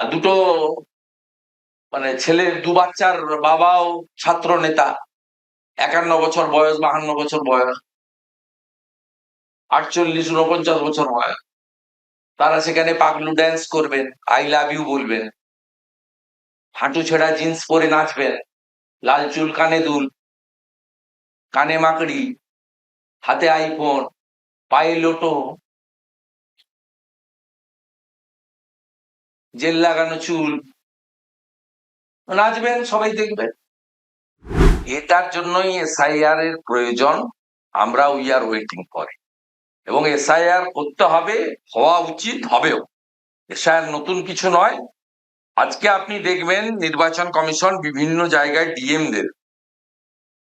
দুটো মানে ছেলের দু বাচ্চার বাবাও ছাত্র নেতা। একান্ন বছর বয়স, বাহান্ন বছর বয়স। আটচল্লিশ উনপঞ্চাশ বছর বয়স। তারা সেখানে পাগলু ড্যান্স করবেন আই লাভ ইউ বলবেন। হাঁটু ছেঁড়া জিন্স পরে নাচবেন। লাল চুল, কানে দুল, কানে মাকড়ি, হাতে আইফোন পায়ে লোটো জেল লাগানো চুল। নাচবেন, সবাই দেখবেন। এটার জন্যই এসআইআর এর প্রয়োজন আমরা উই আর ওয়েটিং ফর এবং এসআইআর করতে হবে, হওয়া উচিত হবেও। এসআইআর নতুন কিছু নয়। আজকে আপনি দেখবেন, নির্বাচন কমিশন বিভিন্ন জায়গায় ডিএমদের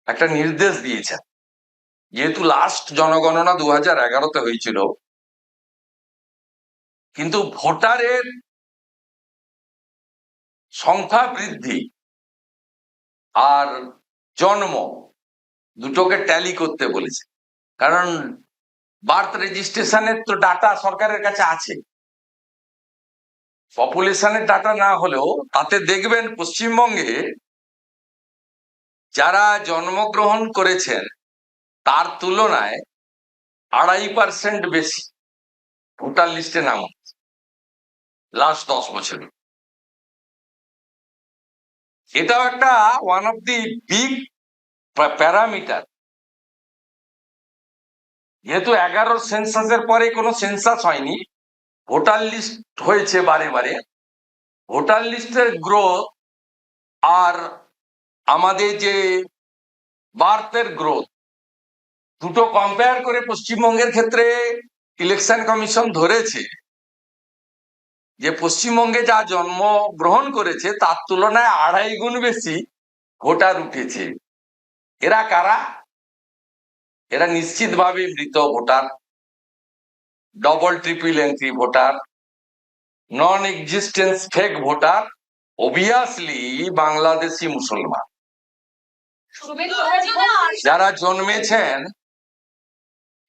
একটা নির্দেশ দিয়েছেন। যেহেতু লাস্ট জনগণনা দু হাজার এগারোতে হয়েছিল, কিন্তু ভোটারের সংখ্যা বৃদ্ধি আর জন্ম দুটোকে ট্যালি করতে বলেছে। কারণ বার্থ রেজিস্ট্রেশনের তো ডাটা সরকারের কাছে আছে। পপুলেশনের ডাটা না হলেও তাতে দেখবেন পশ্চিমবঙ্গে যারা জন্মগ্রহণ করেছেন, তার তুলনায় আড়াই পার্সেন্ট বেশি। ভোটার লিস্টে নাম লাস্ট দশ বছরে। এটাও একটা one of the big parameter যেহেতু এগারোর সেন্সাসের পরে কোনো সেন্সাস হয়নি ভোটার লিস্ট হয়েছে বারে বারে ভোটার লিস্টের গ্রোথ আর আমাদের যে বার্থের গ্রোথ দুটো কম্পেয়ার করে পশ্চিমবঙ্গের ক্ষেত্রে ইলেকশন কমিশন ধরেছে। যে পশ্চিমবঙ্গে যা জন্ম গ্রহণ করেছে, তার তুলনায় আড়াই গুণ বেশি ভোটার উঠেছে। এরা কারা? এরা নিশ্চিতভাবে মৃত voter double triple entry voter non existence fake voter obviously Bangladeshi মুসলমান। যারা জন্মেছেন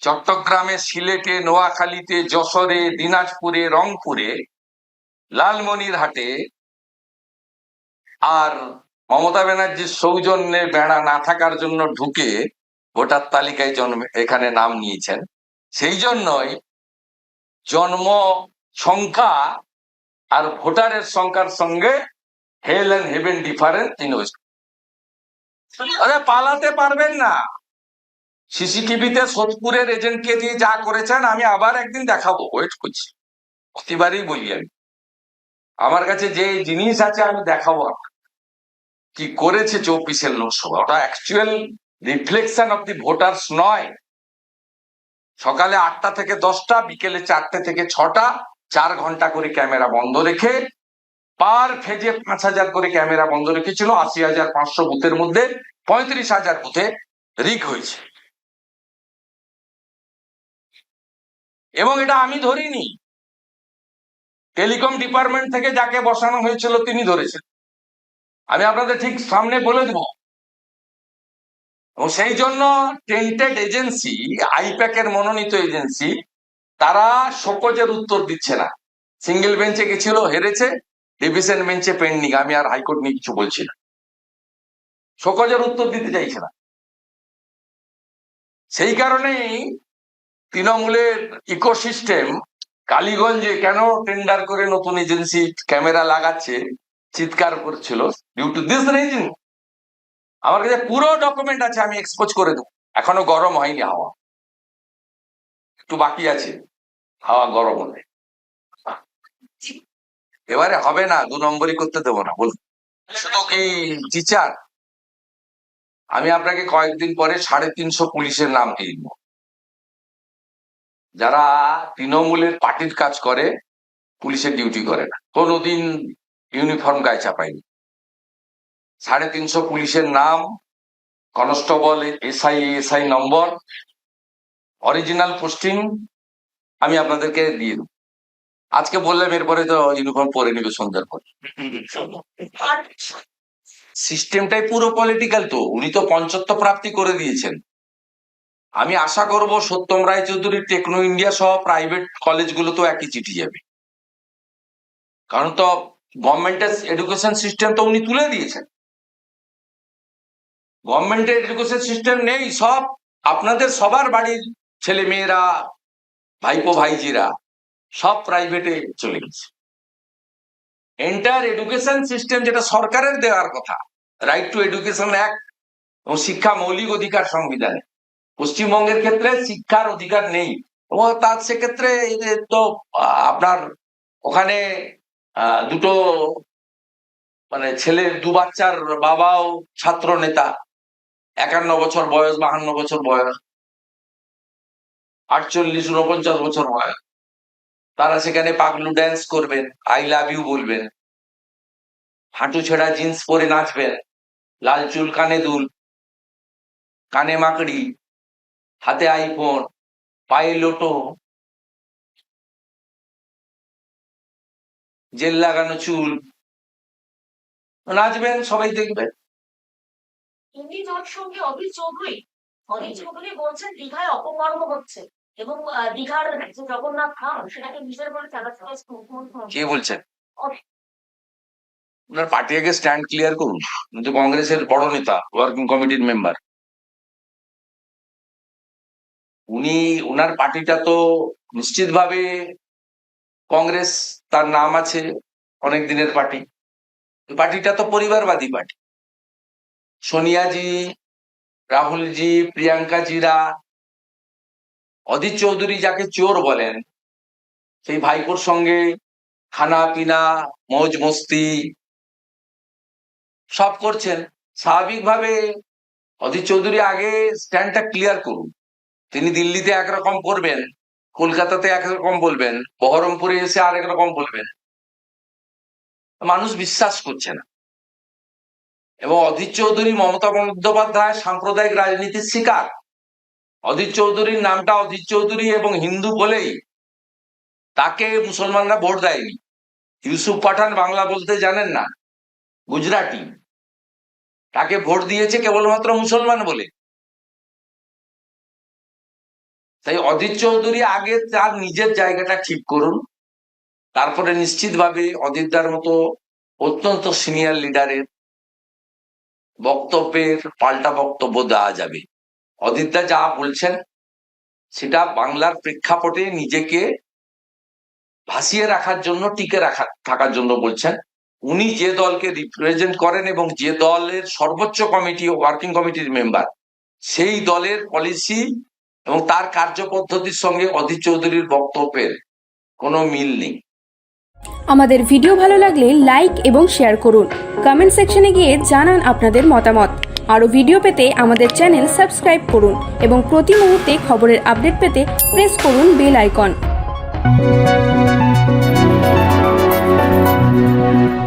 চট্টগ্রামে, সিলেটে, নোয়াখালীতে, যশোরে, দিনাজপুরে, রংপুরে লালমনিরহাটে আর মমতা ব্যানার্জির সৌজন্যে বেড়া না থাকার জন্য ঢুকে ভোটার তালিকায় জন্মে এখানে নাম নিয়েছেন। সেই জন্যই জন্ম সংখ্যা আর ভোটারের সংখ্যার সঙ্গে hell and heaven difference in west আরে পালাতে পারবেন না। সিসিটিভিতে সোদপুরের এজেন্টকে দিয়ে যা করেছেন, আমি আবার একদিন দেখাবো। ওয়েট করছি। প্রতিবারই বলি আমি। আমার কাছে যে জিনিস আছে আমি দেখাবো। কি করেছে চব্বিশের লোকসভা? ওটা actual reflection of the voters নয়। সকালে আটটা থেকে দশটা, বিকেলে চারটে থেকে ছটা, চার ঘণ্টা করে ক্যামেরা বন্ধ রেখে, পার ফেজে পাঁচ হাজার করে ক্যামেরা বন্ধ রেখেছিল, আশি হাজার পাঁচশো বুথের মধ্যে, পঁয়ত্রিশ হাজার বুথে রিক হয়েছে। এবং এটা আমি ধরিনি। টেলিকম ডিপার্টমেন্ট থেকে যাকে বসানো হয়েছিল তিনি ধরেছেন। আমি আপনাদের ঠিক সামনে বলে দেব। এবং সেই জন্য টেন্টেড এজেন্সি, আইপ্যাকের মনোনীত এজেন্সি, তারা শোকজের উত্তর দিচ্ছে না। সিঙ্গেল বেঞ্চে গেছিল, হেরেছে, ডিভিশন বেঞ্চে পেন্ডিং। আমি আর হাইকোর্ট নিয়ে কিছু বলছি না। শোকজের উত্তর দিতে চাইছে না। সেই কারণেই তৃণমূলের ইকোসিস্টেম কালীগঞ্জে কেন টেন্ডার করে নতুন এজেন্সি ক্যামেরা লাগাচ্ছে? চিৎকার করছিল ডিউ টু দিস রিজন আমার কাছে পুরো ডকুমেন্ট আছে, আমি এক্সপোজ করে দেবো। এখনও গরম হয়নি হাওয়া। একটু বাকি আছে। হাওয়া গরম হলে। এবারে হবে না, দু নম্বরই করতে দেবো না, বলুন। কি টিচার আমি আপনাকে কয়েকদিন পরে সাড়ে তিনশো পুলিশের নাম দিয়ে দিব। যারা তৃণমূলের পার্টির কাজ করে পুলিশের ডিউটি করে না। কোনোদিন ইউনিফর্ম গায়ে চাপায়নি। সাড়ে তিনশো পুলিশের নাম কনস্টেবল এসআই এসআই নম্বর অরিজিনাল পোস্টিং আমি আপনাদেরকে দিয়ে দেবো। আজকে বললাম এরপরে তো ইউনিফর্ম পরে নিবে সন্ধ্যার পর। সিস্টেমটাই পুরো পলিটিক্যাল তো। উনি তো পঞ্চত্ব প্রাপ্তি করে দিয়েছেন। আমি আশা করব সত্যম রায়চৌধুরী টেকনো ইন্ডিয়া সহ প্রাইভেট কলেজগুলো তো একই চিঠি যাবে। কারণ তো গভর্নমেন্টের এডুকেশন সিস্টেম তো উনি তুলে দিয়েছেন। গভর্নমেন্টের এডুকেশন সিস্টেম নেই, সব আপনাদের সবার বাড়ির ছেলে মেয়েরা ভাইপো ভাইজিরা, সব প্রাইভেটে চলে গেছে। এন্টায়ার এডুকেশন সিস্টেম যেটা সরকারের দেওয়ার কথা রাইট টু এডুকেশন অ্যাক্ট এবং শিক্ষা মৌলিক অধিকার সংবিধানে। পশ্চিমবঙ্গের ক্ষেত্রে শিক্ষার অধিকার নেই। এবং তার সেক্ষেত্রে তো আপনার ওখানে দুটো মানে ছেলের দু বাচ্চার বাবাও ছাত্র নেতা। একান্ন বছর বয়স, বাহান্ন বছর বয়স। আটচল্লিশ উনপঞ্চাশ বছর বয়স। তারা সেখানে পাগলু ড্যান্স করবেন আই লাভ ইউ বলবেন। হাঁটু ছেঁড়া জিন্স পরে নাচবেন। লাল চুল, কানে দুল। কানে মাকড়ি। হাতে আইফোন পায়ে লোটো জেল লাগানো চুল। নাচবেন সবাই দেখবেন। হিন্দি জোট সঙ্গে অভিজ চৌধুরী। অভিজ চৌধুরী বলছেন দীঘায় অপকর্ম হচ্ছে। এবং দীঘার যে জগন্নাথ ধাম সেটাকে নিজের বলে কে বলছেন? ওনার পার্টি আগে স্ট্যান্ড ক্লিয়ার করুন। উনি তো কংগ্রেসের বড় নেতা ওয়ার্কিং কমিটির মেম্বার উনি ওনার পার্টিটা তো নিশ্চিতভাবে কংগ্রেস, তার নাম আছে অনেক দিনের পার্টি। পার্টিটা তো পরিবারবাদী পার্টি। সোনিয়াজি, রাহুলজি, প্রিয়াঙ্কাজিরা, অধীর চৌধুরী যাকে চোর বলেন, সেই ভাইপোর সঙ্গে খানা পিনা, মৌজ মস্তি সব করছেন। স্বাভাবিকভাবে অধীর চৌধুরী আগে স্ট্যান্ডটা ক্লিয়ার করুন। তিনি দিল্লিতে একরকম করবেন কলকাতাতে একরকম বলবেন, বহরমপুরে এসে আরেক রকম বলবেন। মানুষ বিশ্বাস করছে না। এবং অধীর চৌধুরী মমতা বন্দ্যোপাধ্যায় সাম্প্রদায়িক রাজনীতির শিকার। অধীর চৌধুরীর নামটা অধীর চৌধুরী এবং হিন্দু বলেই তাকে মুসলমানরা ভোট দেয়নি। ইউসুফ পাঠান বাংলা বলতে জানেন না, গুজরাটি। তাকে ভোট দিয়েছে কেবলমাত্র মুসলমান বলে। তাই অধীর চৌধুরী আগে তার নিজের জায়গাটা ঠিক করুন। তারপরে নিশ্চিতভাবে অধীরদার মতো অত্যন্ত সিনিয়র লিডারের বক্তব্যের পাল্টা বক্তব্য দেওয়া যাবে। অদিতদা যা বলছেন, সেটা বাংলার প্রেক্ষাপটে নিজেকে ভাসিয়ে রাখার জন্য, টিকে রাখা থাকার জন্য বলছেন। উনি যে দলকে রিপ্রেজেন্ট করেন এবং যে দলের সর্বোচ্চ কমিটি ওয়ার্কিং কমিটির মেম্বার সেই দলের পলিসি এবং তার কার্যপদ্ধতির সঙ্গে অধীর চৌধুরীর বক্তব্যের কোনো মিল নেই। আমাদের ভিডিও ভালো লাগলে লাইক এবং শেয়ার করুন। কমেন্ট সেকশনে গিয়ে জানান আপনাদের মতামত। আরও ভিডিও পেতে আমাদের চ্যানেল সাবস্ক্রাইব করুন এবং প্রতি মুহূর্তে খবরের আপডেট পেতে প্রেস করুন বেল আইকন